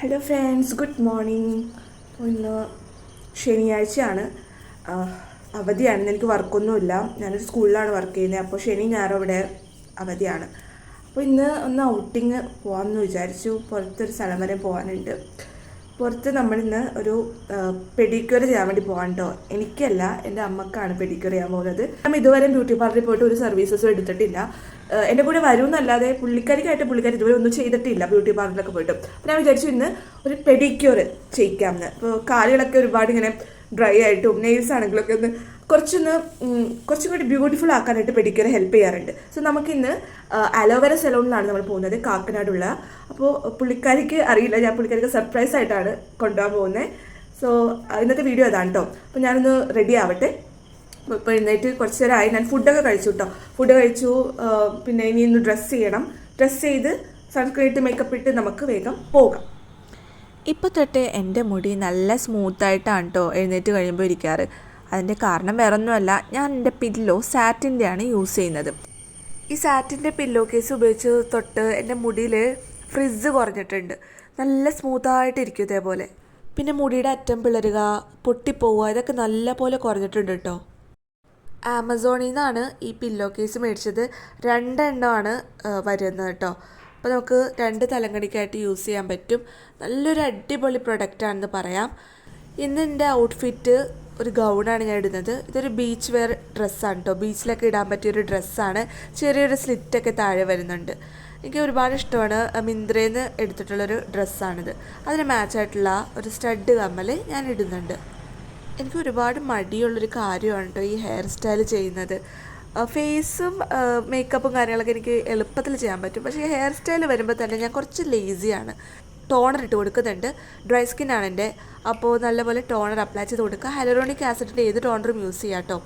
Hello friends good morning ഇന്ന് ശനിയാഴ്ചയാണ്. അവധിയാണ് എനിക്ക് വർക്കൊന്നുമില്ല. ഞാനൊരു സ്കൂളിലാണ് വർക്ക് ചെയ്യുന്നത്. അപ്പോൾ ശനി ഞായറും ഇവിടെ അവധിയാണ്. അപ്പോൾ ഇന്ന് ഒന്ന് ഔട്ടിങ് പോകാമെന്ന് വിചാരിച്ചു. പുറത്തൊരു സ്ഥലം വരെ പോകാനുണ്ട് പുറത്ത് നമ്മളിന്ന് ഒരു പെഡിക്യൂർ ചെയ്യാൻ വേണ്ടി പോകാൻ കേട്ടോ എനിക്കല്ല എന്റെ അമ്മക്കാണ് പെഡിക്യൂർ ചെയ്യാൻ പോകുന്നത്. നമ്മൾ ഇതുവരെ ബ്യൂട്ടി പാർലറിൽ പോയിട്ട് ഒരു സർവീസസും എടുത്തിട്ടില്ല. എന്റെ കൂടെ വരുമെന്നല്ലാതെ പുള്ളിക്കാരിക്കായിട്ട് പുള്ളിക്കാരി ഇതുവരെ ഒന്നും ചെയ്തിട്ടില്ല ബ്യൂട്ടി പാർലറിലൊക്കെ പോയിട്ട്. അപ്പോൾ ഞാൻ വിചാരിച്ചു ഇന്ന് ഒരു പെഡിക്യൂർ ചെയ്യിക്കാമെന്ന്. അപ്പോൾ കാലുകളൊക്കെ ഒരുപാട് ഇങ്ങനെ ഡ്രൈ ആയിട്ടും നെയിൽസ് ആണെങ്കിലും ഒക്കെ ഒന്ന് കുറച്ചൊന്ന് കുറച്ചും കൂടി ബ്യൂട്ടിഫുൾ ആക്കാനായിട്ട് പെഡിക്യൂർ ഹെൽപ്പ് ചെയ്യാറുണ്ട്. സോ നമുക്കിന്ന് അലോവേര സലൂണിലാണ് നമ്മൾ പോകുന്നത് കാക്കനാടുള്ള. അപ്പോൾ പുള്ളിക്കാരിക്ക് അറിയില്ല ഞാൻ പുള്ളിക്കാരിക്ക് സർപ്രൈസ് ആയിട്ടാണ് കൊണ്ടുപോകാൻ പോകുന്നത് സോ ഇന്നത്തെ വീഡിയോ അതാണ് കേട്ടോ അപ്പോൾ ഞാനൊന്ന് റെഡി ആവട്ടെ. ഇപ്പോൾ എഴുന്നേറ്റ് കുറച്ച് നേരമായി ഞാൻ ഫുഡൊക്കെ കഴിച്ചു കേട്ടോ ഫുഡ് കഴിച്ചു പിന്നെ ഇനി ഇന്ന് ഡ്രസ്സ് ചെയ്യണം. ഡ്രസ്സ് ചെയ്ത് സൺസ്ക്രീൻ ഇട്ട് മേക്കപ്പ് ഇട്ട് നമുക്ക് വേഗം പോകാം. ഇപ്പോൾ തൊട്ട് എന്റെ മുടി നല്ല സ്മൂത്തായിട്ടാണ് കേട്ടോ എഴുന്നേറ്റ് കഴിയുമ്പോൾ ഇരിക്കാറ്. അതിന്റെ കാരണം വേറൊന്നുമല്ല ഞാൻ എന്റെ പില്ലോ സാറ്റിന്റെയാണ് യൂസ് ചെയ്യുന്നത്. ഈ സാറ്റിന്റെ പില്ലോ കേസ് ഉപയോഗിച്ച് തൊട്ട് എന്റെ മുടിയിൽ ഫ്രിഡ്ജ് കുറഞ്ഞിട്ടുണ്ട്. നല്ല സ്മൂത്തായിട്ടിരിക്കും ഇതേപോലെ. പിന്നെ മുടിയുടെ അറ്റം പിളരുക പൊട്ടിപ്പോവുക ഇതൊക്കെ നല്ല പോലെ കുറഞ്ഞിട്ടുണ്ട് കേട്ടോ ആമസോണിൽ നിന്നാണ് ഈ പില്ലോ കേസ് മേടിച്ചത്. രണ്ടെണ്ണമാണ് വരുന്നത് കേട്ടോ. അപ്പോൾ നമുക്ക് രണ്ട് തലങ്കണിക്കായിട്ട് യൂസ് ചെയ്യാൻ പറ്റും. നല്ലൊരു അടിപൊളി പ്രൊഡക്റ്റാണെന്ന് പറയാം. ഇന്ന് എന്റെ ഔട്ട്ഫിറ്റ് ഒരു ഗൗണാണ് ഞാൻ ഇടുന്നത്. ഇതൊരു ബീച്ച് വെയർ ഡ്രസ്സാണ് കേട്ടോ. ബീച്ചിലൊക്കെ ഇടാൻ പറ്റിയൊരു ഡ്രസ്സാണ് ചെറിയൊരു സ്ലിറ്റൊക്കെ താഴെ വരുന്നുണ്ട്. എനിക്ക് ഒരുപാട് ഇഷ്ടമാണ് മിന്ത്രയിൽ നിന്ന് എടുത്തിട്ടുള്ളൊരു ഡ്രസ്സാണിത് അതിന് മാച്ചായിട്ടുള്ള ഒരു സ്റ്റഡ് കമ്മൽ ഞാൻ ഇടുന്നുണ്ട്. എനിക്ക് ഒരുപാട് മടിയുള്ളൊരു കാര്യമാണ് കേട്ടോ ഈ ഹെയർ സ്റ്റൈൽ ചെയ്യുന്നത്. ഫേസും മേക്കപ്പും കാര്യങ്ങളൊക്കെ എനിക്ക് എളുപ്പത്തിൽ ചെയ്യാൻ പറ്റും. പക്ഷേ ഹെയർ സ്റ്റൈൽ വരുമ്പോൾ തന്നെ ഞാൻ കുറച്ച് ലേസിയാണ് ടോണർ ഇട്ട് കൊടുക്കുന്നുണ്ട്. ഡ്രൈ സ്കിൻ ആണ് എന്റെ. അപ്പോൾ നല്ലപോലെ ടോണർ അപ്ലൈ ചെയ്ത് കൊടുക്കുക. ഹൈലറോണിക് ആസിഡിന്റെ ഏത് ടോണറും യൂസ് ചെയ്യാം കേട്ടോ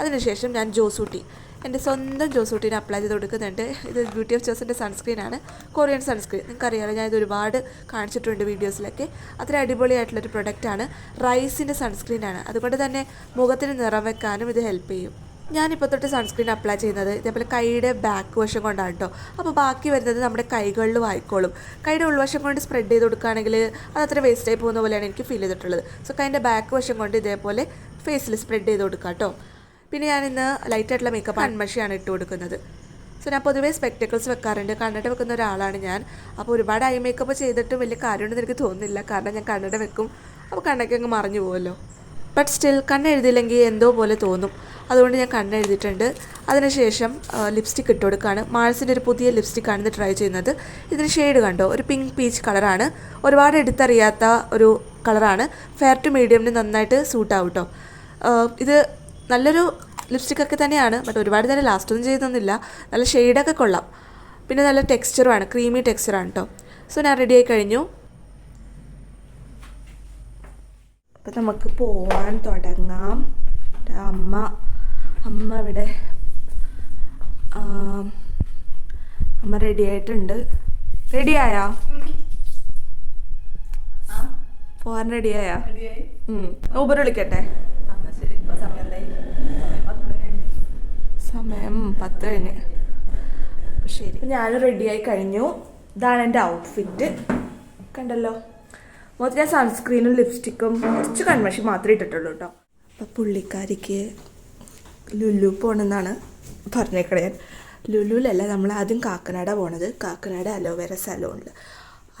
അതിനുശേഷം ഞാൻ ജോസൂട്ടി. എന്റെ സ്വന്തം ജോസൂട്ടീനെ അപ്ലൈ ചെയ്ത് കൊടുക്കുന്നുണ്ട്. ഇത് ബ്യൂട്ടി ഓഫ് ജോസിന്റെ സൺസ്ക്രീൻ ആണ്. കൊറിയൻ സൺസ്ക്രീൻ നിങ്ങൾക്കറിയാലോ ഞാൻ ഇത് ഒരുപാട് കാണിച്ചിട്ടുണ്ട് വീഡിയോസിലൊക്കെ അത്ര അടിപൊളിയായിട്ടുള്ളൊരു പ്രൊഡക്റ്റാണ് റൈസിന്റെ സൺസ്ക്രീൻ ആണ്. അതുകൊണ്ട് തന്നെ മുഖത്തിന് നിറം വെക്കാനും ഇത് ഹെൽപ്പ് ചെയ്യും. ഞാനിപ്പോൾ തൊട്ട് സൺസ്ക്രീൻ അപ്ലൈ ചെയ്യുന്നത് ഇതേപോലെ കൈയുടെ ബാക്ക് വശം കൊണ്ടാണ് കേട്ടോ അപ്പോൾ ബാക്കി വരുന്നത് നമ്മുടെ കൈകളിലും ആയിക്കോളും കൈയുടെ ഉൾവശം കൊണ്ട് സ്പ്രെഡ് ചെയ്ത് കൊടുക്കുകയാണെങ്കിൽ അത് അത്ര വേസ്റ്റായി പോകുന്ന പോലെയാണ് എനിക്ക് ഫീൽ ചെയ്തിട്ടുള്ളത്. സോ കൈന്റെ ബാക്ക് വശം കൊണ്ട് ഇതേപോലെ ഫേസിൽ സ്പ്രെഡ് ചെയ്ത് കൊടുക്കാം കേട്ടോ പിന്നെ ഞാൻ ഇന്ന് ലൈറ്റായിട്ടുള്ള മേക്കപ്പ് അൺമഷിയാണ് ഇട്ട് കൊടുക്കുന്നത്. സോ ഞാൻ പൊതുവേ സ്പെക്ടക്കിൾസ് വെക്കാറുണ്ട്. കണ്ണട വെക്കുന്ന ഒരാളാണ് ഞാൻ. അപ്പോൾ ഒരുപാട് ഐ മേക്കപ്പ് ചെയ്തിട്ടും വലിയ കാര്യമുണ്ടെന്ന് എനിക്ക് തോന്നുന്നില്ല. കാരണം ഞാൻ കണ്ണട വെക്കും. അപ്പോൾ കണ്ണൊക്കെ അങ്ങ് മറിഞ്ഞു പോകുമല്ലോ ബട്ട് സ്റ്റിൽ കണ്ണെഴുതിയില്ലെങ്കിൽ എന്തോ പോലെ തോന്നും. അതുകൊണ്ട് ഞാൻ കണ്ണെഴുതിയിട്ടുണ്ട് അതിനുശേഷം ലിപ്സ്റ്റിക് ഇട്ട് കൊടുക്കുകയാണ്. മാൾസിന്റെ ഒരു പുതിയ ലിപ്സ്റ്റിക്കാണ് ഇത് ട്രൈ ചെയ്യുന്നത്. ഇതിന് ഷെയ്ഡ് കണ്ടോ? ഒരു പിങ്ക് പീച്ച് കളറാണ് ഒരുപാട് എടുത്തറിയാത്ത ഒരു കളറാണ് ഫെയർ ടു മീഡിയമിന് നന്നായിട്ട് സൂട്ടാവും കേട്ടോ ഇത് നല്ലൊരു ലിപ്സ്റ്റിക് ഒക്കെ തന്നെയാണ്. ബട്ട് ഒരുപാട് നേരം ലാസ്റ്റ് ഒന്നും ചെയ്തൊന്നുമില്ല. നല്ല ഷെയ്ഡൊക്കെ കൊള്ളാം. പിന്നെ നല്ല ടെക്സ്ചറുമാണ് ക്രീമി ടെക്സ്ചറാണ് കേട്ടോ സോ ഞാൻ റെഡി ആയി കഴിഞ്ഞു. അപ്പം നമുക്ക് പോവാൻ തുടങ്ങാം. അമ്മ അമ്മ ഇവിടെ അമ്മ റെഡി ആയിട്ടുണ്ട്. റെഡി ആയാ? പോവാൻ റെഡി ആയാ? ഊബർ വിളിക്കട്ടെ? സമയം പത്ത് കഴിഞ്ഞ് അപ്പൊ ശരി. ഞാൻ റെഡിയായി കഴിഞ്ഞു. ഇതാണ് എന്റെ ഔട്ട്ഫിറ്റ് കണ്ടല്ലോ? മൊത്തം ഞാൻ സൺസ്ക്രീനും ലിപ്സ്റ്റിക്കും കുറച്ച് കൺമഷി മാത്രമേ ഇട്ടിട്ടുള്ളൂ കേട്ടോ അപ്പോൾ പുള്ളിക്കാരിക്ക് ലുലു പോകണമെന്നാണ് പറഞ്ഞേക്കണേ ഞാൻ. ലുലുവിലല്ല നമ്മൾ ആദ്യം കാക്കനാട പോണത്. കാക്കനാട് അലോവേര സലോണിൽ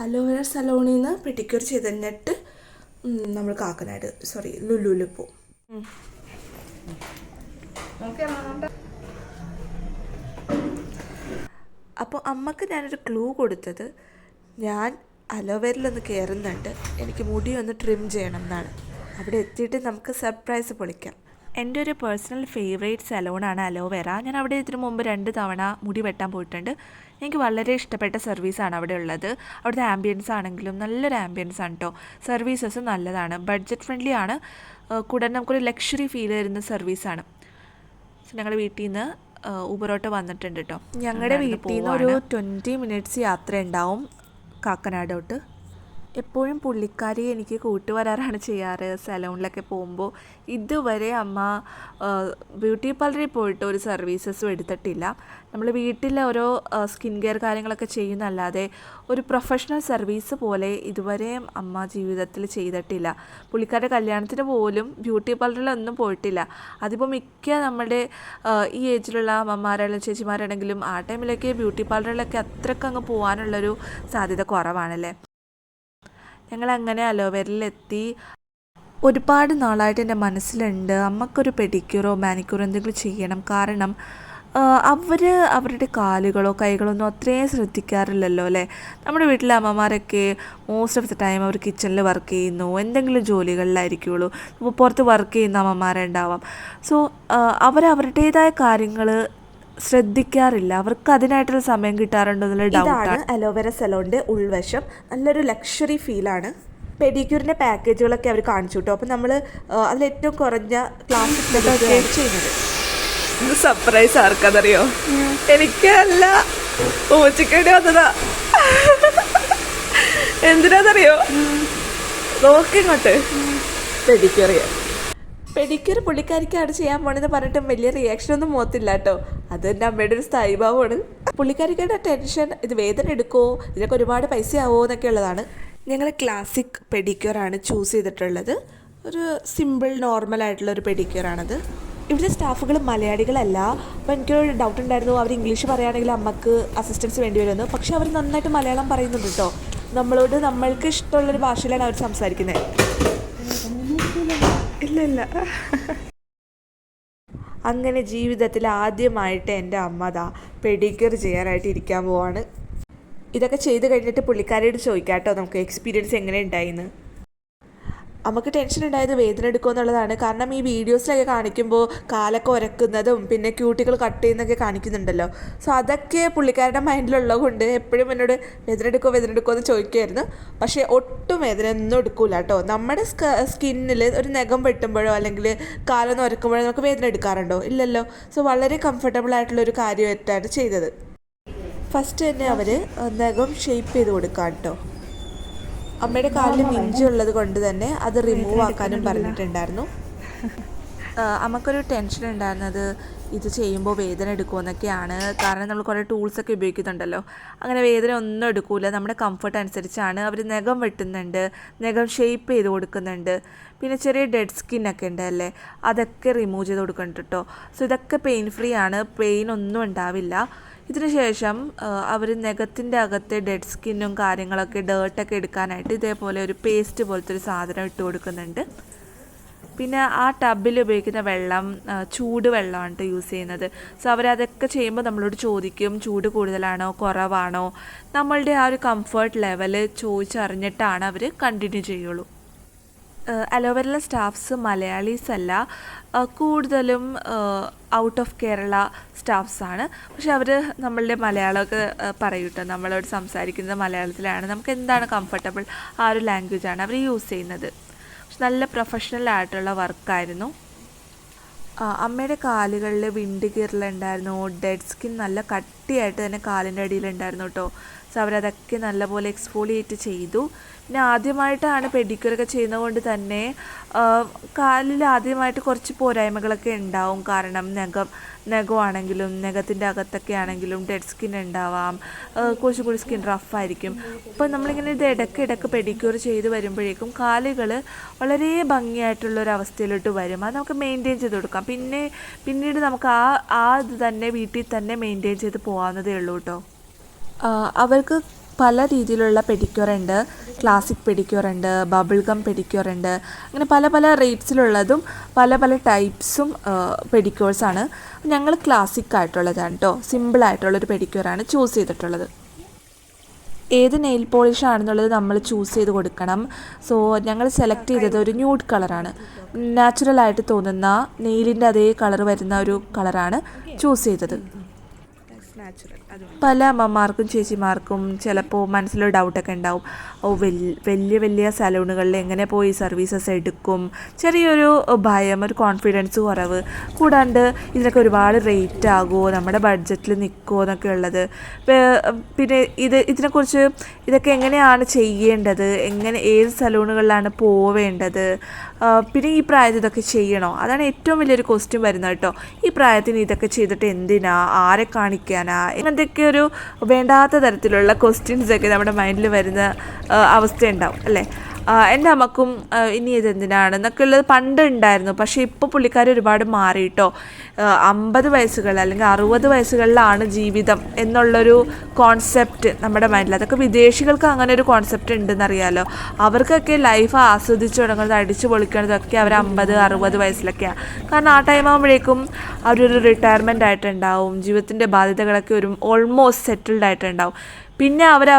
അലോവേര സലോണിൽ നിന്ന് പെട്ടിക്യൂർ ചെയ്ത് കഴിഞ്ഞിട്ട് നമ്മൾ കാക്കനാട് സോറി ലുലുവിൽ പോവും. ഉം. അപ്പോൾ അമ്മയ്ക്ക് ഞാനൊരു ക്ലൂ കൊടുത്തത് ഞാൻ അലോവേരയിലൊന്ന് കയറുന്നുണ്ട് എനിക്ക് മുടി ഒന്ന് ട്രിം ചെയ്യണം എന്നാണ്. അവിടെ എത്തിയിട്ട് നമുക്ക് സർപ്രൈസ് പൊളിക്കാം. എന്റെ ഒരു പേഴ്സണൽ ഫേവറേറ്റ് സലോണാണ് അലോവേര ഞാൻ അവിടെ ഇതിനു മുമ്പ് രണ്ട് തവണ മുടി വെട്ടാൻ പോയിട്ടുണ്ട്. എനിക്ക് വളരെ ഇഷ്ടപ്പെട്ട സർവീസാണ് അവിടെ ഉള്ളത്. അവിടുത്തെ ആംബിയൻസ് ആണെങ്കിലും നല്ലൊരു ആംബിയൻസ് ആണ് കേട്ടോ സർവീസസും നല്ലതാണ്. ബഡ്ജറ്റ് ഫ്രണ്ട്ലി ആണ്. കൂടാതെ നമുക്കൊരു ലക്ഷറി ഫീൽ തരുന്ന സർവീസാണ് ഞങ്ങളുടെ വീട്ടിൽ നിന്ന് ഊബറോട്ട് വന്നിട്ടുണ്ട് കേട്ടോ ഞങ്ങളുടെ വീട്ടിൽ നിന്ന് ഒരു ട്വന്റി മിനിറ്റ്സ് യാത്ര ഉണ്ടാവും കാക്കനാടോട്ട്. എപ്പോഴും പുള്ളിക്കാരി എനിക്ക് കൂട്ടുവരാറാണ് ചെയ്യാറ്. സലൂണിലൊക്കെ പോകുമ്പോൾ ഇതുവരെ അമ്മ ബ്യൂട്ടി പാർലറിൽ പോയിട്ട് ഒരു സർവീസസും എടുത്തിട്ടില്ല. നമ്മൾ വീട്ടിൽ ഓരോ സ്കിൻ കെയർ കാര്യങ്ങളൊക്കെ ചെയ്യുന്നല്ലാതെ ഒരു പ്രൊഫഷണൽ സർവീസ് പോലെ ഇതുവരെയും അമ്മ ജീവിതത്തിൽ ചെയ്തിട്ടില്ല. പുള്ളിക്കാരുടെ കല്യാണത്തിന് പോലും ബ്യൂട്ടി പാർലറിലൊന്നും പോയിട്ടില്ല. അതിപ്പോൾ മിക്ക നമ്മുടെ ഈ ഏജിലുള്ള അമ്മമാരായാലും ചേച്ചിമാരാണെങ്കിലും ആ ടൈമിലൊക്കെ ബ്യൂട്ടി പാർലറിലൊക്കെ അത്രയ്ക്ക് അങ്ങ് പോകാനുള്ളൊരു സാധ്യത കുറവാണല്ലേ? ഞങ്ങൾ അങ്ങനെ അലോവേരയിലെത്തി ഒരുപാട് നാളായിട്ട് എന്റെ മനസ്സിലുണ്ട്. അമ്മക്കൊരു പെഡിക്യൂറോ മാനിക്യൂറോ എന്തെങ്കിലും ചെയ്യണം. കാരണം അവർ അവരുടെ കാലുകളോ കൈകളോ ഒന്നും അത്രയും ശ്രദ്ധിക്കാറില്ലല്ലോ അല്ലേ? നമ്മുടെ വീട്ടിലെ അമ്മമാരൊക്കെ മോസ്റ്റ് ഓഫ് ദി ടൈം അവർ കിച്ചണിൽ വർക്ക് ചെയ്യുന്നു. എന്തെങ്കിലും ജോലികളിലായിരിക്കുള്ളൂ. പുറത്ത് വർക്ക് ചെയ്യുന്ന അമ്മമാരുണ്ടാവാം. സോ അവരവരുടേതായ കാര്യങ്ങൾ ശ്രദ്ധിക്കാറില്ല. അവർക്ക് അതിനായിട്ടുള്ള സമയം കിട്ടാറുണ്ടോ എന്നുള്ള ഡൗട്ടാണ് അലോവേര സലോണിന്റെ ഉൾവശം. നല്ലൊരു ലക്ഷറി ഫീലാണ് പെഡിക്യൂറിന്റെ പാക്കേജുകളൊക്കെ അവർ കാണിച്ചു കിട്ടും അപ്പം നമ്മൾ അതിൽ ഏറ്റവും കുറഞ്ഞ ചെയ്യുന്നത്. ഇത് സർപ്രൈസ് ആർക്കതറിയോ എനിക്കല്ല. ഓച്ചിക്കേണ്ടി വന്നതാ. എന്തിനാന്നറിയോ? നോക്കിങ്ങോട്ട് പെഡിക്യൂറിയോ പെഡിക്യൂർ പുള്ളിക്കാരിക്കാണ് ചെയ്യാൻ പോണെന്ന് പറഞ്ഞിട്ട് വലിയ റിയാക്ഷൻ ഒന്നും മോത്തില്ല കേട്ടോ. അത് എന്റെ അമ്മയുടെ ഒരു സ്ഥായിഭാവമാണ്. പുള്ളിക്കാരിക്കയുടെ ടെൻഷൻ ഇത് വേദന എടുക്കുമോ ഇതിനൊക്കെ ഒരുപാട് പൈസ ആവുമോ എന്നൊക്കെ ഉള്ളതാണ്. ഞങ്ങൾ ക്ലാസിക് പെഡിക്യൂറാണ് ചൂസ് ചെയ്തിട്ടുള്ളത്. ഒരു സിമ്പിൾ നോർമൽ ആയിട്ടുള്ള ഒരു പെഡിക്യൂറാണത് ഇവിടുത്തെ സ്റ്റാഫുകൾ മലയാളികളല്ല. അപ്പോൾ എനിക്കൊരു ഡൗട്ട് ഉണ്ടായിരുന്നു. അവർ ഇംഗ്ലീഷ് പറയുകയാണെങ്കിൽ അമ്മയ്ക്ക് അസിസ്റ്റൻസ് വേണ്ടി വരുമെന്ന്. പക്ഷെ അവർ നന്നായിട്ട് മലയാളം പറയുന്നുണ്ട് കേട്ടോ. നമ്മളോട് നമ്മൾക്ക് ഇഷ്ടമുള്ളൊരു ഭാഷയിലാണ് അവർ സംസാരിക്കുന്നത്. ഇല്ല ഇല്ല അങ്ങനെ ജീവിതത്തിൽ ആദ്യമായിട്ട് എന്റെ അമ്മ ദാ പെഡിക്യൂർ ചെയ്യാനായിട്ട് ഇരിക്കാൻ പോവാണ്. ഇതൊക്കെ ചെയ്ത് കഴിഞ്ഞിട്ട് പുള്ളിക്കാരോട് ചോദിക്കാം കേട്ടോ നമുക്ക് എക്സ്പീരിയൻസ് എങ്ങനെ ഉണ്ടായിന്ന്. നമുക്ക് ടെൻഷൻ ഉണ്ടായത് വേദന എടുക്കുക എന്നുള്ളതാണ്. കാരണം ഈ വീഡിയോസിലൊക്കെ കാണിക്കുമ്പോൾ കാലൊക്കെ ഉരക്കുന്നതും പിന്നെ ക്യൂട്ടികൾ കട്ട് ചെയ്യുന്നൊക്കെ കാണിക്കുന്നുണ്ടല്ലോ. സോ അതൊക്കെ പുള്ളിക്കാരുടെ മൈൻഡിലുള്ളത് കൊണ്ട് എപ്പോഴും എന്നോട് വേദന എടുക്കുമോ വേദന എടുക്കുമോ എന്ന് ചോദിക്കുമായിരുന്നു പക്ഷേ ഒട്ടും വേദന ഒന്നും എടുക്കില്ല കേട്ടോ. നമ്മുടെ സ്കിന്നിൽ ഒരു നഖം വെട്ടുമ്പോഴോ അല്ലെങ്കിൽ കാലൊന്ന് ഉരക്കുമ്പോഴോ നമുക്ക് വേദന എടുക്കാറുണ്ടോ? ഇല്ലല്ലോ. സോ വളരെ കംഫർട്ടബിൾ ആയിട്ടുള്ള ഒരു കാര്യമായിട്ടാണ് ചെയ്തത്. ഫസ്റ്റ് തന്നെ അവർ നഖം ഷേപ്പ് ചെയ്ത് കൊടുക്കാം കേട്ടോ അമ്മയുടെ കാലിൽ മിഞ്ചി ഉള്ളത് കൊണ്ട് തന്നെ അത് റിമൂവ് ആക്കാനും പറഞ്ഞിട്ടുണ്ടായിരുന്നു. അമ്മക്കൊരു ടെൻഷൻ ഉണ്ടായിരുന്നത് ഇത് ചെയ്യുമ്പോൾ വേദന എടുക്കുമെന്നൊക്കെയാണ് കാരണം നമ്മൾ കുറേ ടൂൾസൊക്കെ ഉപയോഗിക്കുന്നുണ്ടല്ലോ. അങ്ങനെ വേദന ഒന്നും എടുക്കൂല. നമ്മുടെ കംഫർട്ട് അനുസരിച്ചാണ്. അവർ നഖം വെട്ടുന്നുണ്ട്. നഖം ഷേപ്പ് ചെയ്ത് കൊടുക്കുന്നുണ്ട്. പിന്നെ ചെറിയ ഡെഡ് സ്കിന്നൊക്കെ ഉണ്ട് അല്ലേ? അതൊക്കെ റിമൂവ് ചെയ്ത് കൊടുക്കുന്നുണ്ട് കേട്ടോ സോ ഇതൊക്കെ പെയിൻ ഫ്രീ ആണ്. പെയിൻ ഒന്നും ഉണ്ടാവില്ല. ഇതിന് ശേഷം അവർ നഖത്തിന്റെ അകത്തെ ഡെഡ് സ്കിന്നും കാര്യങ്ങളൊക്കെ ഡേർട്ടൊക്കെ എടുക്കാനായിട്ട് ഇതേപോലെ ഒരു പേസ്റ്റ് പോലത്തെ ഒരു സാധനം ഇട്ട് കൊടുക്കുന്നുണ്ട്. പിന്നെ ആ ടബിൽ ഉപയോഗിക്കുന്ന വെള്ളം ചൂട് വെള്ളമാണ് യൂസ് ചെയ്യുന്നത്. സോ അവരതൊക്കെ ചെയ്യുമ്പോൾ നമ്മളോട് ചോദിക്കും ചൂട് കൂടുതലാണോ കുറവാണോ? നമ്മളുടെ ആ ഒരു കംഫർട്ട് ലെവൽ ചോദിച്ചറിഞ്ഞിട്ടാണ് അവർ കണ്ടിന്യൂ ചെയ്യുള്ളൂ. അലോവരിലെ സ്റ്റാഫ്സ് മലയാളീസ് അല്ല കൂടുതലും ഔട്ട് ഓഫ് കേരള സ്റ്റാഫ്സാണ് പക്ഷെ അവർ നമ്മളുടെ മലയാളമൊക്കെ പറയൂട്ടെ നമ്മളോട് സംസാരിക്കുന്നത് മലയാളത്തിലാണ്. നമുക്ക് എന്താണ് കംഫർട്ടബിൾ ആ ഒരു ലാംഗ്വേജാണ് അവർ യൂസ് ചെയ്യുന്നത്. പക്ഷെ നല്ല പ്രൊഫഷണൽ ആയിട്ടുള്ള വർക്കായിരുന്നു അമ്മയുടെ കാലുകളിൽ വിണ്ട് കീറലുണ്ടായിരുന്നു. ഡെഡ് സ്കിൻ നല്ല കട്ടിയായിട്ട് തന്നെ കാലിന്റെ അടിയിലുണ്ടായിരുന്നു കേട്ടോ. സോ അവരതൊക്കെ നല്ലപോലെ എക്സ്ഫോളിയേറ്റ് ചെയ്തു. പിന്നെ ആദ്യമായിട്ടാണ് പെഡിക്യൂറൊക്കെ ചെയ്യുന്നതുകൊണ്ട് തന്നെ കാലിൽ ആദ്യമായിട്ട് കുറച്ച് പോരായ്മകളൊക്കെ ഉണ്ടാവും. കാരണം നഖം നഖമാണെങ്കിലും നഖത്തിന്റെ അകത്തൊക്കെ ആണെങ്കിലും ഡെഡ് സ്കിൻ ഉണ്ടാവാം. കുറച്ചും കൂടി സ്കിൻ റഫായിരിക്കും അപ്പോൾ നമ്മളിങ്ങനെ ഇത് ഇടയ്ക്ക് ഇടയ്ക്ക് പെഡിക്യൂർ ചെയ്ത് വരുമ്പോഴേക്കും കാലുകൾ വളരെ ഭംഗിയായിട്ടുള്ള ഒരു അവസ്ഥയിലോട്ട് വരും. അത് നമുക്ക് മെയിന്റെയിൻ ചെയ്ത് കൊടുക്കാം. പിന്നെ പിന്നീട് നമുക്ക് ആ ആ ഇത് തന്നെ വീട്ടിൽ തന്നെ മെയിന്റെയിൻ ചെയ്ത് പോകാവുന്നതേ ഉള്ളൂ കേട്ടോ. അവർക്ക് പല രീതിയിലുള്ള പെഡിക്യൂർ ഉണ്ട്. ക്ലാസിക് പെഡിക്യൂർ ഉണ്ട് ബബിൾ ഗം പെഡിക്യൂർ ഉണ്ട്. അങ്ങനെ പല പല റേറ്റ്സിലുള്ളതും പല പല ടൈപ്സും പെഡിക്യൂർസാണ് ഞങ്ങൾ ക്ലാസിക് ആയിട്ടുള്ളതാണ് കേട്ടോ. സിമ്പിൾ ആയിട്ടുള്ളൊരു പെഡിക്യൂറാണ് ചൂസ് ചെയ്തിട്ടുള്ളത്. ഏത് നെയിൽ പോളിഷ് ആണെന്നുള്ളത് നമ്മൾ ചൂസ് ചെയ്ത് കൊടുക്കണം. സോ ഞങ്ങൾ സെലക്ട് ചെയ്തത് ഒരു ന്യൂഡ് കളറാണ് നാച്ചുറലായിട്ട് തോന്നുന്ന നെയിലിന്റെ അതേ കളർ വരുന്ന ഒരു കളറാണ് ചൂസ് ചെയ്തത്. നാച്ചുറൽ പല അമ്മമാർക്കും ചേച്ചിമാർക്കും ചിലപ്പോൾ മനസ്സിൽ ഡൗട്ടൊക്കെ ഉണ്ടാവും. ഓ വലിയ വലിയ സലൂണുകളിൽ എങ്ങനെ പോയി സർവീസസ് എടുക്കും? ചെറിയൊരു ഭയം ഒരു കോൺഫിഡൻസ് കുറവ്. കൂടാണ്ട് ഇതിനൊക്കെ ഒരുപാട് റേറ്റ് ആകുമോ? നമ്മുടെ ബഡ്ജറ്റിൽ നിൽക്കുമോ എന്നൊക്കെ ഉള്ളത്. പിന്നെ ഇത് ഇതിനെക്കുറിച്ച് ഇതൊക്കെ എങ്ങനെയാണ് ചെയ്യേണ്ടത്? എങ്ങനെ ഏത് സലൂണുകളിലാണ് പോവേണ്ടത്? പിന്നെ ഈ പ്രായത്തിൽ ഇതൊക്കെ ചെയ്യണോ? അതാണ് ഏറ്റവും വലിയൊരു ക്വസ്റ്റ്യൻ വരുന്നത് കേട്ടോ. ഈ പ്രായത്തിന് ഇതൊക്കെ ചെയ്തിട്ട് എന്തിനാ? ആരെ കാണിക്കാനാ? അങ്ങനത്തെയൊക്കെ ഒരു വേണ്ടാത്ത തരത്തിലുള്ള ക്വസ്റ്റ്യൻസ് ഒക്കെ നമ്മുടെ മൈൻഡിൽ വരുന്ന അവസ്ഥയുണ്ടാവും അല്ലേ? എന്റെ അമ്മക്കും ഇനി ഇതെന്തിനാണ് എന്നൊക്കെ ഉള്ളത് പണ്ട് ഉണ്ടായിരുന്നു പക്ഷേ ഇപ്പോൾ പുള്ളിക്കാർ ഒരുപാട് മാറി കേട്ടോ അമ്പത് വയസ്സുകളിൽ അല്ലെങ്കിൽ അറുപത് വയസ്സുകളിലാണ് ജീവിതം എന്നുള്ളൊരു കോൺസെപ്റ്റ് നമ്മുടെ മൈൻഡിൽ അതൊക്കെ വിദേശികൾക്ക് അങ്ങനെ ഒരു കോൺസെപ്റ്റ് ഉണ്ടെന്നറിയാലോ. അവർക്കൊക്കെ ലൈഫ് ആസ്വദിച്ച് തുടങ്ങുന്നത് അടിച്ചു പൊളിക്കണതൊക്കെ അവർ അമ്പത് അറുപത് വയസ്സിലൊക്കെയാണ് കാരണം ആ ടൈം ആകുമ്പോഴേക്കും അവരൊരു റിട്ടയർമെന്റ് ആയിട്ടുണ്ടാവും. ജീവിതത്തിന്റെ ബാധ്യതകളൊക്കെ ഒരു ഓൾമോസ്റ്റ് സെറ്റിൽഡ് ആയിട്ടുണ്ടാവും. പിന്നെ അവർ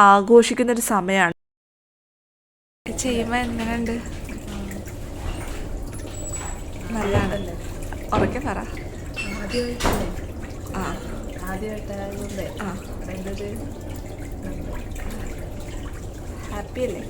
ആഘോഷിക്കുന്നൊരു സമയമാണ്. ചെയ്യുമ്പോൾ എങ്ങനെയുണ്ട്? നല്ലതാണ്. ഉറക്കെ പറ. ആദ്യമായിട്ടല്ലേ? ആ. ആദ്യമായിട്ടായതുകൊണ്ടേ ആ. അതിന്റെ ഒരു ഹാപ്പി അല്ലേ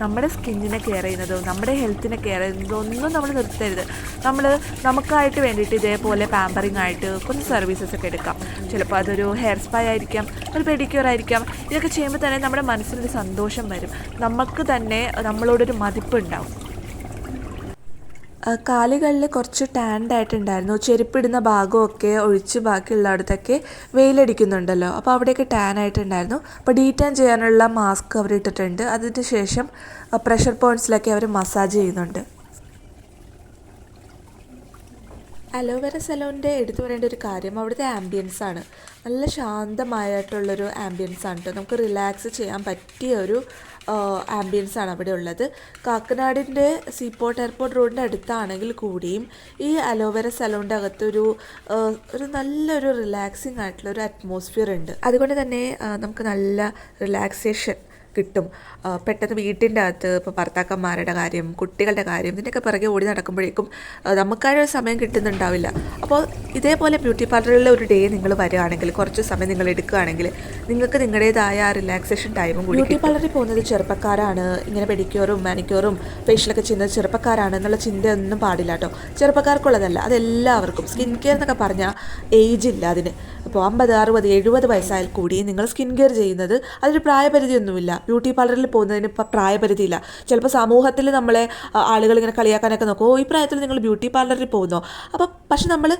നമ്മുടെ സ്കിന്നിനെ കെയർ ചെയ്യുന്നതോ നമ്മുടെ ഹെൽത്തിനെ കെയർ ചെയ്യുന്നതോ ഒന്നും നമ്മൾ നിർത്തരുത്. നമ്മൾ നമുക്കായിട്ട് വേണ്ടിയിട്ട് ഇതേപോലെ പാമ്പറിങ് ആയിട്ട് കുറച്ച് സർവീസസ് ഒക്കെ എടുക്കാം. ചിലപ്പോൾ അതൊരു ഹെയർ സ്പാ ആയിരിക്കാം ഒരു പെഡിക്യൂർ ആയിരിക്കാം. ഇതൊക്കെ ചെയ്യുമ്പോൾ തന്നെ നമ്മുടെ മനസ്സിനൊരു സന്തോഷം വരും. നമുക്ക് തന്നെ നമ്മളോടൊരു മതിപ്പുണ്ടാവും കാലുകളിൽ കുറച്ച് ടാൻഡായിട്ടുണ്ടായിരുന്നു ചെരുപ്പിടുന്ന ഭാഗമൊക്കെ ഒഴിച്ച് ബാക്കിയുള്ളിടത്തൊക്കെ വെയിലടിക്കുന്നുണ്ടല്ലോ. അപ്പോൾ അവിടെയൊക്കെ ടാൻ ആയിട്ടുണ്ടായിരുന്നു. അപ്പോൾ ഡീറ്റാൻ ചെയ്യാനുള്ള മാസ്ക് അവർ ഇട്ടിട്ടുണ്ട് അതിന് ശേഷം പ്രഷർ പോയിന്റ്സിലൊക്കെ അവർ മസാജ് ചെയ്യുന്നുണ്ട്. അലോവേര സലോണിന്റെ എടുത്തു പറയേണ്ട ഒരു കാര്യം അവിടുത്തെ ആംബിയൻസ് ആണ്. നല്ല ശാന്തമായിട്ടുള്ളൊരു ആംബിയൻസ് ആണ് കേട്ടോ നമുക്ക് റിലാക്സ് ചെയ്യാൻ പറ്റിയ ഒരു ആംബിയൻസ് ആണ് അവിടെ ഉള്ളത്. കാക്കനാടിന്റെ സീപോർട്ട് എയർപോർട്ട് റോഡിന്റെ അടുത്താണെങ്കിൽ കൂടിയും ഈ അലോവേര സലോണിന്റെ അകത്തൊരു ഒരു നല്ലൊരു റിലാക്സിങ് ആയിട്ടുള്ള ഒരു അറ്റ്മോസ്ഫിയർ ഉണ്ട്. അതുകൊണ്ട് തന്നെ നമുക്ക് നല്ല റിലാക്സേഷൻ കിട്ടും. പെട്ടെന്ന് വീട്ടിന്റെ അകത്ത് ഇപ്പോൾ ഭർത്താക്കന്മാരുടെ കാര്യം കുട്ടികളുടെ കാര്യം ഇതിന്റെയൊക്കെ പിറകെ ഓടി നടക്കുമ്പോഴേക്കും നമുക്കായൊരു സമയം കിട്ടുന്നുണ്ടാവില്ല. അപ്പോൾ ഇതേപോലെ ബ്യൂട്ടി പാർലറിലെ ഒരു ഡേ നിങ്ങൾ വരികയാണെങ്കിൽ കുറച്ച് സമയം നിങ്ങൾ എടുക്കുകയാണെങ്കിൽ നിങ്ങൾക്ക് നിങ്ങളുടേതായ ആ റിലാക്സേഷൻ ടൈമും കൂടി ബ്യൂട്ടി പാർലറിൽ പോകുന്നത് ചെറുപ്പക്കാരാണ്. ഇങ്ങനെ പെഡിക്യൂറും മാനിക്യൂറും ഫേഷ്യലൊക്കെ ചെയ്യുന്നത് ചെറുപ്പക്കാരാണ് എന്നുള്ള ചിന്തയൊന്നും പാടില്ല കേട്ടോ. ചെറുപ്പക്കാർക്കുള്ളതല്ല അതെല്ലാവർക്കും. സ്കിൻ കെയർ എന്നൊക്കെ പറഞ്ഞാൽ ഏജ് ഇല്ല അതിന്. ഇപ്പോൾ അമ്പത് അറുപത് എഴുപത് വയസ്സായാൽ കൂടി നിങ്ങൾ സ്കിൻ കെയർ ചെയ്യുന്നത് അതൊരു പ്രായപരിധിയൊന്നുമില്ല. ബ്യൂട്ടി പാർലറിൽ പോകുന്നതിന് ഇപ്പം പ്രായപരിധിയില്ല. ചിലപ്പോൾ സമൂഹത്തിൽ നമ്മളെ ആളുകൾ ഇങ്ങനെ കളിയാക്കാനൊക്കെ നോക്കും ഓ ഈ പ്രായത്തിൽ നിങ്ങൾ ബ്യൂട്ടി പാർലറിൽ പോകുന്നോ? അപ്പോൾ പക്ഷെ നമ്മൾ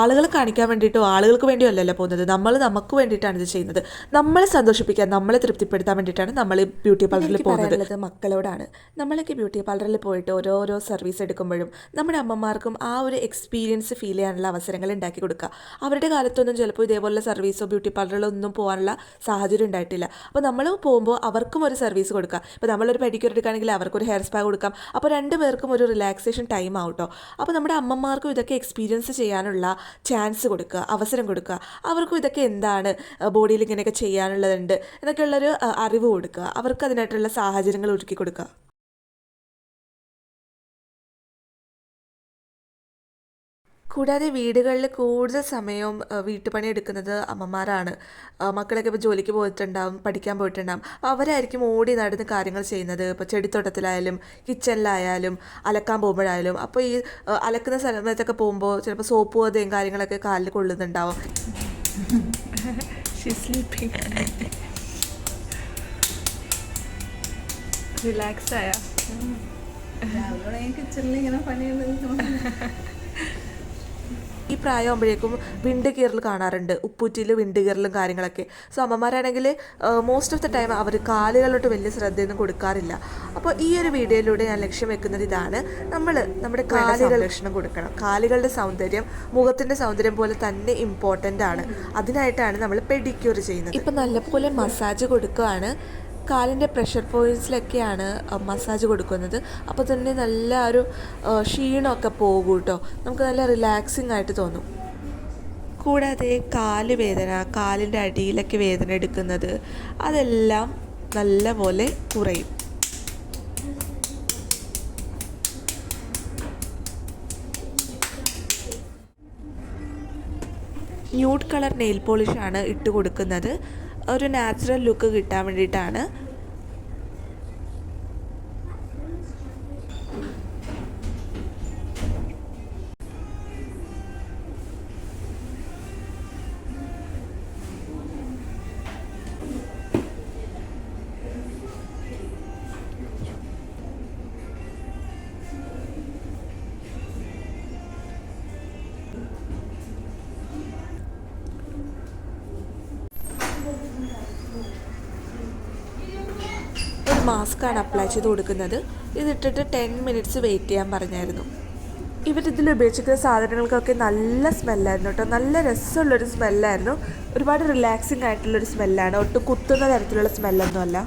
ആളുകൾ കാണിക്കാൻ വേണ്ടിയിട്ടോ ആളുകൾക്ക് വേണ്ടിയോ അല്ലല്ലോ പോകുന്നത്. നമ്മൾ നമുക്ക് വേണ്ടിയിട്ടാണ് ഇത് ചെയ്യുന്നത്. നമ്മളെ സന്തോഷിപ്പിക്കാൻ നമ്മളെ തൃപ്തിപ്പെടുത്താൻ വേണ്ടിയിട്ടാണ് നമ്മൾ ബ്യൂട്ടി പാർലറിൽ പോകുന്നത്. മക്കളോടാണ്. നമ്മളൊക്കെ ബ്യൂട്ടി പാർലറിൽ പോയിട്ട് ഓരോരോ സർവീസ് എടുക്കുമ്പോഴും നമ്മുടെ അമ്മമാർക്കും ആ ഒരു എക്സ്പീരിയൻസ് ഫീൽ ചെയ്യാനുള്ള അവസരങ്ങൾ ഉണ്ടാക്കി കൊടുക്കുക. അവരുടെ കാലത്തൊന്നും ചിലപ്പോൾ ഇതേപോലുള്ള സർവീസോ ബ്യൂട്ടി പാർലറിലോ ഒന്നും പോകാനുള്ള സാഹചര്യം ഉണ്ടായിട്ടില്ല. അപ്പോൾ നമ്മൾ പോകുമ്പോൾ അവർക്കും ഒരു സർവീസ് കൊടുക്കാം. ഇപ്പോൾ നമ്മളൊരു പെഡിക്യൂർ എടുക്കുകയാണെങ്കിൽ അവർക്കൊരു ഹെയർ സ്പാ കൊടുക്കാം. അപ്പോൾ രണ്ട് പേർക്കും ഒരു റിലാക്സേഷൻ ടൈം ആവട്ടോ അപ്പോൾ നമ്മുടെ അമ്മമാർക്കും ഇതൊക്കെ എക്സ്പീരിയൻസ് ചെയ്യാനുള്ള ചാൻസ് കൊടുക്കുക അവസരം കൊടുക്കുക. അവർക്കും ഇതൊക്കെ എന്താണ് ബോഡിയിൽ ഇങ്ങനെയൊക്കെ ചെയ്യാനുള്ളതുണ്ട് എന്നൊക്കെയുള്ളൊരു അറിവ് കൊടുക്കുക. അവർക്ക് അതിനായിട്ടുള്ള സാഹചര്യങ്ങൾ ഒരുക്കി കൊടുക്കുക. കൂടാതെ വീടുകളിൽ കൂടുതൽ സമയവും വീട്ടുപണി എടുക്കുന്നത് അമ്മമാരാണ്. മക്കളൊക്കെ ഇപ്പോൾ ജോലിക്ക് പോയിട്ടുണ്ടാവും പഠിക്കാൻ പോയിട്ടുണ്ടാവും. അവരായിരിക്കും ഓടി നടന്ന് കാര്യങ്ങൾ ചെയ്യുന്നത്. ഇപ്പോൾ ചെടിത്തോട്ടത്തിലായാലും കിച്ചണിലായാലും അലക്കാൻ പോകുമ്പോഴായാലും. അപ്പോൾ ഈ അലക്കുന്ന സ്ഥലത്തൊക്കെ പോകുമ്പോൾ ചിലപ്പോൾ സോപ്പ് പതയും കാര്യങ്ങളൊക്കെ കാലിൽ കൊള്ളുന്നുണ്ടാവും. റിലാക്സ് ആയ. കിച്ചണിൽ ഇങ്ങനെ പണിയുള്ളത് ഈ പ്രായമാകുമ്പോഴേക്കും വിണ്ട് കീറൽ കാണാറുണ്ട്. ഉപ്പൂറ്റിയിൽ വിണ്ട് കീറലും കാര്യങ്ങളൊക്കെ. സോ അമ്മമാരാണെങ്കിൽ മോസ്റ്റ് ഓഫ് ദ ടൈം അവർ കാലുകളിലോട്ട് വലിയ ശ്രദ്ധയൊന്നും കൊടുക്കാറില്ല. അപ്പോൾ ഈ ഒരു വീഡിയോയിലൂടെ ഞാൻ ലക്ഷ്യം വെക്കുന്നത് ഇതാണ്. നമ്മൾ നമ്മുടെ കാലുകൾ ലക്ഷണം കൊടുക്കണം. കാലുകളുടെ സൗന്ദര്യം മുഖത്തിന്റെ സൗന്ദര്യം പോലെ തന്നെ ഇമ്പോർട്ടന്റ് ആണ്. അതിനായിട്ടാണ് നമ്മൾ പെഡിക്യൂർ ചെയ്യുന്നത്. ഇപ്പം നല്ലപോലെ മസാജ് കൊടുക്കുകയാണ് കാലിന്റെ പ്രഷർ പോയിന്റ്സിലൊക്കെയാണ് മസാജ് കൊടുക്കുന്നത്. അപ്പോൾ തന്നെ നല്ല ഒരു ക്ഷീണമൊക്കെ പോകും കേട്ടോ. നമുക്ക് നല്ല റിലാക്സിങ് ആയിട്ട് തോന്നും. കൂടാതെ കാൽ വേദന കാലിന്റെ അടിയിലൊക്കെ വേദന എടുക്കുന്നത് അതെല്ലാം നല്ലപോലെ കുറയും. ന്യൂഡ് കളർ നെയിൽ പോളിഷാണ് ഇട്ട് കൊടുക്കുന്നത്. ഒരു നാച്ചുറൽ ലുക്ക് കിട്ടാൻ വേണ്ടിയിട്ടാണ് മാസ്കാണ് അപ്ലൈ ചെയ്ത് കൊടുക്കുന്നത്. ഇതിട്ടിട്ട് ടെൻ മിനിറ്റ്സ് വെയിറ്റ് ചെയ്യാൻ പറഞ്ഞായിരുന്നു. ഇവരിതിൽ ഉപയോഗിച്ചിരിക്കുന്ന സാധനങ്ങൾക്കൊക്കെ നല്ല സ്മെല്ലായിരുന്നു കേട്ടോ നല്ല രസമുള്ളൊരു സ്മെല്ലായിരുന്നു ഒരുപാട് റിലാക്സിങ് ആയിട്ടുള്ളൊരു സ്മെല്ലാണ് ഒട്ടും കുത്തുന്ന തരത്തിലുള്ള സ്മെല്ലൊന്നുമല്ല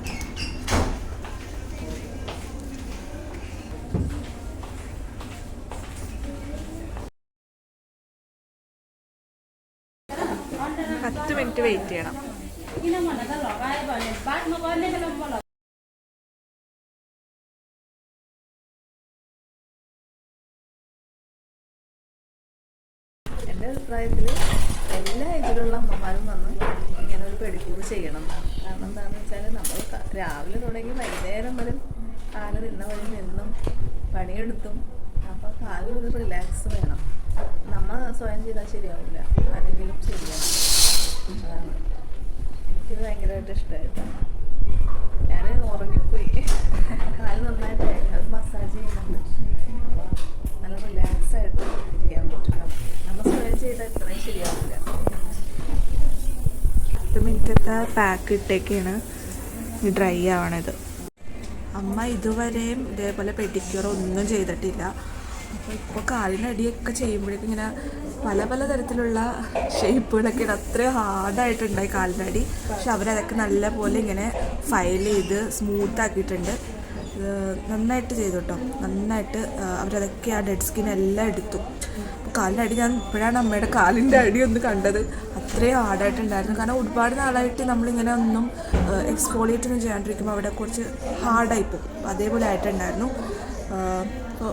പത്ത് മിനിറ്റ് വെയിറ്റ് ചെയ്യണം എന്റെ അഭിപ്രായത്തിൽ എല്ലാ ഇതിലുള്ള അമ്മമാരും വന്ന് ഇങ്ങനെ ഒരു പെഡിക്യൂർ ചെയ്യണം. കാരണം എന്താണെന്ന് വെച്ചാൽ നമ്മൾ രാവിലെ തുടങ്ങി വൈകുന്നേരം വരെ കാൽ നിന്ന വഴി നിന്നും പണിയെടുത്തും അപ്പോൾ ഒരു റിലാക്സ് വേണം. നമ്മൾ സ്വയം ചെയ്താൽ ശരിയാവില്ല. ആരെങ്കിലും ശരിയാവും അതാണ്. എനിക്കിത് ഭയങ്കരമായിട്ട് ഇഷ്ടമായിരുന്നു ഞാൻ ഉറങ്ങിപ്പോയി. കാൽ നന്നായിട്ട് അത് മസാജ് ചെയ്യുന്നുണ്ട്. അപ്പോൾ നല്ല റിലാക്സ് ആയിട്ട് ഇരിക്കാൻ പറ്റും. നമ്മൾ സ്വയം പത്ത് മിനിറ്റത്തെ പാക്ക് ഇട്ടേക്കാണ് ഡ്രൈ ആവണത്. അമ്മ ഇതുവരെയും ഇതേപോലെ പെഡിക്യൂർ ഒന്നും ചെയ്തിട്ടില്ല. അപ്പോൾ ഇപ്പോൾ കാലിനടിയൊക്കെ ചെയ്യുമ്പോഴേക്കും ഇങ്ങനെ പല പല തരത്തിലുള്ള ഷേപ്പുകളൊക്കെ അത്രയും ഹാർഡായിട്ടുണ്ടായി കാലിനടി. പക്ഷെ അവരതൊക്കെ നല്ല പോലെ ഇങ്ങനെ ഫയൽ ചെയ്ത് സ്മൂത്ത് ആക്കിയിട്ടുണ്ട്. നന്നായിട്ട് ചെയ്തു കേട്ടോ. നന്നായിട്ട് അവരതൊക്കെ ആ ഡെഡ് സ്കിൻ എല്ലാം എടുത്തു. കാലിന്റെ അടി ഞാൻ ഇപ്പോഴാണ് അമ്മയുടെ കാലിന്റെ അടി ഒന്ന് കണ്ടത്. അത്രയും ഹാർഡായിട്ടുണ്ടായിരുന്നു. കാരണം ഒരുപാട് നാളായിട്ട് നമ്മളിങ്ങനെ ഒന്നും എക്സ്ഫോളിയേറ്റ് ഒന്നും ചെയ്യാണ്ടിരിക്കുമ്പോൾ അവിടെ കുറച്ച് ഹാർഡായി പോകും അതേപോലെ ആയിട്ടുണ്ടായിരുന്നു. അപ്പോൾ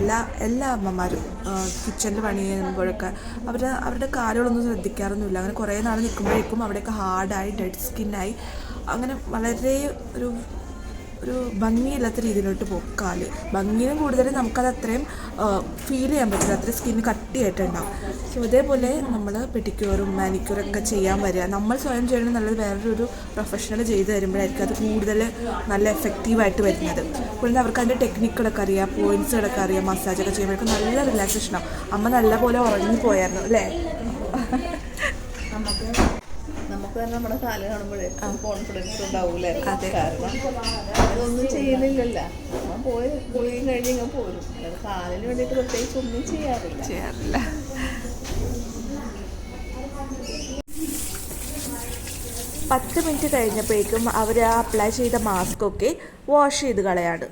എല്ലാ എല്ലാ അമ്മമാരും കിച്ചണിൽ പണി ചെയ്യുമ്പോഴൊക്കെ അവർ അവരുടെ കാലുകളൊന്നും ശ്രദ്ധിക്കാറൊന്നുമില്ല. അങ്ങനെ കുറേ നാൾ നിൽക്കുമ്പോഴേക്കും അവിടെയൊക്കെ ഹാർഡായി ഡെഡ് സ്കിന്നായി അങ്ങനെ വളരെ ഒരു ഒരു ഭംഗിയില്ലാത്ത രീതിയിലോട്ട് പോകും കാൽ. ഭംഗിയും കൂടുതൽ നമുക്കത് അത്രയും ഫീൽ ചെയ്യാൻ പറ്റില്ല. അത്രയും സ്കിന്ന് കട്ടിയായിട്ടുണ്ടാവും. സോ ഇതേപോലെ നമ്മൾ പെഡിക്യൂറും മാനിക്യൂറും ഒക്കെ ചെയ്യാൻ വരിക. നമ്മൾ സ്വയം ചെയ്യണം നല്ലത് വേറൊരു പ്രൊഫഷണൽ ചെയ്ത് തരുമ്പോഴായിരിക്കും അത് കൂടുതൽ നല്ല എഫക്റ്റീവായിട്ട് വരുന്നത്. പിന്നെ അവർക്ക് അതിന്റെ ടെക്നിക്കുകളൊക്കെ അറിയാം പോയിൻസുകളൊക്കെ അറിയാം മസാജൊക്കെ ചെയ്യുമ്പോഴേക്കും നല്ല റിലാക്സേഷൻ ആവും. അമ്മ നല്ലപോലെ ഉറങ്ങിപ്പോയായിരുന്നു അല്ലേ? നമുക്ക് നമുക്ക് തന്നെ നമ്മുടെ കാൽ കാണുമ്പോഴേ കോൺഫിഡൻസ് ഉണ്ടാവൂലേ. കാരണം അതൊന്നും ചെയ്യുന്നില്ലല്ലോ നമ്മൾ പോയി പോയി കഴിഞ്ഞ് പോരും. അല്ലാതെ കാലിന് വേണ്ടിയിട്ട് പ്രത്യേകിച്ച് ഒന്നും ചെയ്യാറില്ല. ചെയ്യാറില്ല. പത്ത് മിനിറ്റ് കഴിഞ്ഞപ്പോഴേക്കും അവർ ആ അപ്ലൈ ചെയ്ത മാസ്കൊക്കെ വാഷ് ചെയ്ത് കളയാണ്.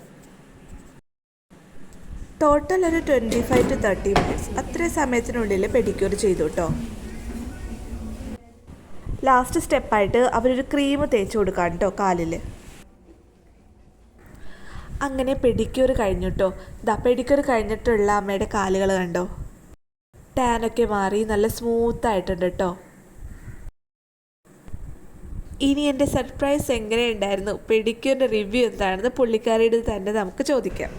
ടോട്ടൽ ഒരു twenty five to thirty minutes അത്രയും സമയത്തിനുള്ളിൽ പെഡിക്യൂർ ചെയ്തു കേട്ടോ. ലാസ്റ്റ് സ്റ്റെപ്പായിട്ട് അവരൊരു ക്രീം തേച്ച് കൊടുക്കാൻ കേട്ടോ കാലിൽ അങ്ങനെ പെഡിക്യൂർ കഴിഞ്ഞു കേട്ടോ ദാ പെഡിക്യൂർ കഴിഞ്ഞിട്ടുള്ള അമ്മയുടെ കാലുകൾ കണ്ടോ? ടാനൊക്കെ മാറി നല്ല സ്മൂത്ത് ആയിട്ടുണ്ട് കേട്ടോ ഇനി എന്റെ സർപ്രൈസ് എങ്ങനെയുണ്ടായിരുന്നു പെഡിക്യൂറിന്റെ റിവ്യൂ എന്താണെന്ന് പുള്ളിക്കാരിയുടെ തന്നെ നമുക്ക് ചോദിക്കാം.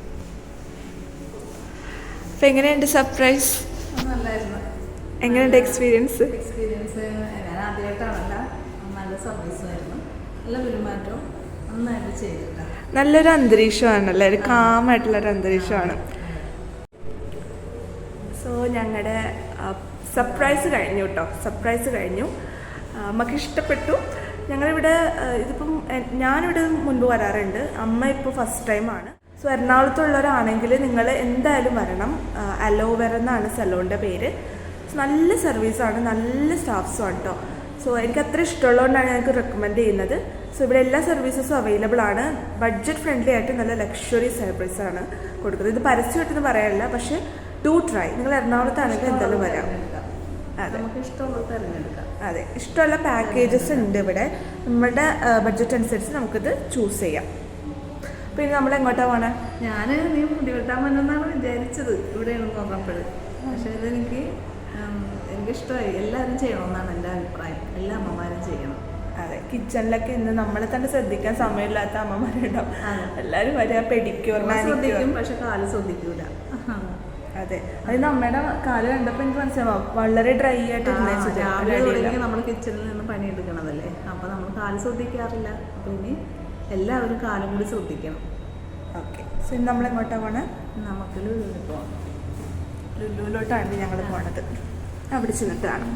അപ്പം എങ്ങനെയുണ്ട് സർപ്രൈസ് എങ്ങനെയുണ്ട് എക്സ്പീരിയൻസ് എക്സ്പീരിയൻസ് നല്ല സർവീസ് ആയിരുന്നു നല്ല പെരുമാറ്റവും നന്നായിട്ട് ചെയ്തിട്ടാണ് നല്ലൊരു അന്തരീക്ഷമാണല്ലേ? ഒരു കാമായിട്ടുള്ളൊരു അന്തരീക്ഷമാണ്. സോ ഞങ്ങളുടെ സർപ്രൈസ് കഴിഞ്ഞു കേട്ടോ സർപ്രൈസ് കഴിഞ്ഞു. അമ്മയ്ക്ക് ഇഷ്ടപ്പെട്ടു. ഞങ്ങളിവിടെ ഇതിപ്പം ഞാനിവിടെ മുൻപ് വരാറുണ്ട്. അമ്മ ഇപ്പോൾ ഫസ്റ്റ് ടൈമാണ് സോ എറണാകുളത്തുള്ളവരാണെങ്കിൽ നിങ്ങൾ എന്തായാലും വരണം. അലോവെറ എന്നാണ് സലോണിന്റെ പേര്. നല്ല സർവീസാണ് നല്ല സ്റ്റാഫ്സും ആണ് കേട്ടോ സോ എനിക്ക് അത്ര ഇഷ്ടമുള്ളതുകൊണ്ടാണ് ഞങ്ങൾക്ക് റെക്കമെൻഡ് ചെയ്യുന്നത്. സോ ഇവിടെ എല്ലാ സർവീസസും അവൈലബിൾ ആണ്. ബഡ്ജറ്റ് ഫ്രണ്ട്ലി ആയിട്ട് നല്ല ലക്ഷറി സർവീസ് ആണ് കൊടുക്കുന്നത്. ഇത് പരസ്യമായിട്ടൊന്നും പറയാനില്ല. പക്ഷേ ടു ട്രൈ നിങ്ങൾ എറണാകുളത്താണെങ്കിൽ എന്തായാലും വരാം. അതെ. നമുക്ക് ഇഷ്ടമുള്ളത് തിരഞ്ഞെടുക്കാം. അതെ. ഇഷ്ടമുള്ള പാക്കേജസ് ഉണ്ട് ഇവിടെ. നമ്മുടെ ബഡ്ജറ്റ് അനുസരിച്ച് നമുക്കിത് ചൂസ് ചെയ്യാം. പിന്നെ നമ്മൾ എങ്ങോട്ടാണ് പോണേ? ഞാൻ നീ മുടി വെട്ടാൻ പറ്റുന്നാണ് വിചാരിച്ചത്. ഇവിടെയാണ് നോക്കുമ്പോൾ പക്ഷേ ഇതെനിക്ക് എനിക്കിഷ്ടമായി. എല്ലാവരും ചെയ്യണമെന്നാണ് എന്റെ അഭിപ്രായം. എല്ലാ അമ്മമാരും ചെയ്യണം. അതെ കിച്ചണിലൊക്കെ ഇന്ന് നമ്മളെ തന്നെ ശ്രദ്ധിക്കാൻ സമയമില്ലാത്ത അമ്മമാരുണ്ടാവും. എല്ലാവരും വരെ പെഡിക്യൂർ ഉള്ള ശ്രദ്ധിക്കും പക്ഷെ കാൽ ശ്രദ്ധിക്കൂല. അതെ. അത് അമ്മയുടെ കാൽ കണ്ടപ്പോൾ എനിക്ക് മനസ്സിലാവും വളരെ ഡ്രൈ ആയിട്ട്. നമ്മൾ കിച്ചണിൽ നിന്ന് പണിയെടുക്കണതല്ലേ? അപ്പോൾ നമ്മൾ കാൽ ശ്രദ്ധിക്കാറില്ല. അപ്പോൾ ഇനി എല്ലാവരും കാലും കൂടി ശ്രദ്ധിക്കണം. ഓക്കെ. സോ ഇനി നമ്മൾ എങ്ങോട്ടാ പോണേ നമുക്ക് ലുലുവിൽ പോവാം ലുലുവിലോട്ടാണ് ഞങ്ങൾ പോണത്. അവിടെ ചെന്നിട്ട് കാണാം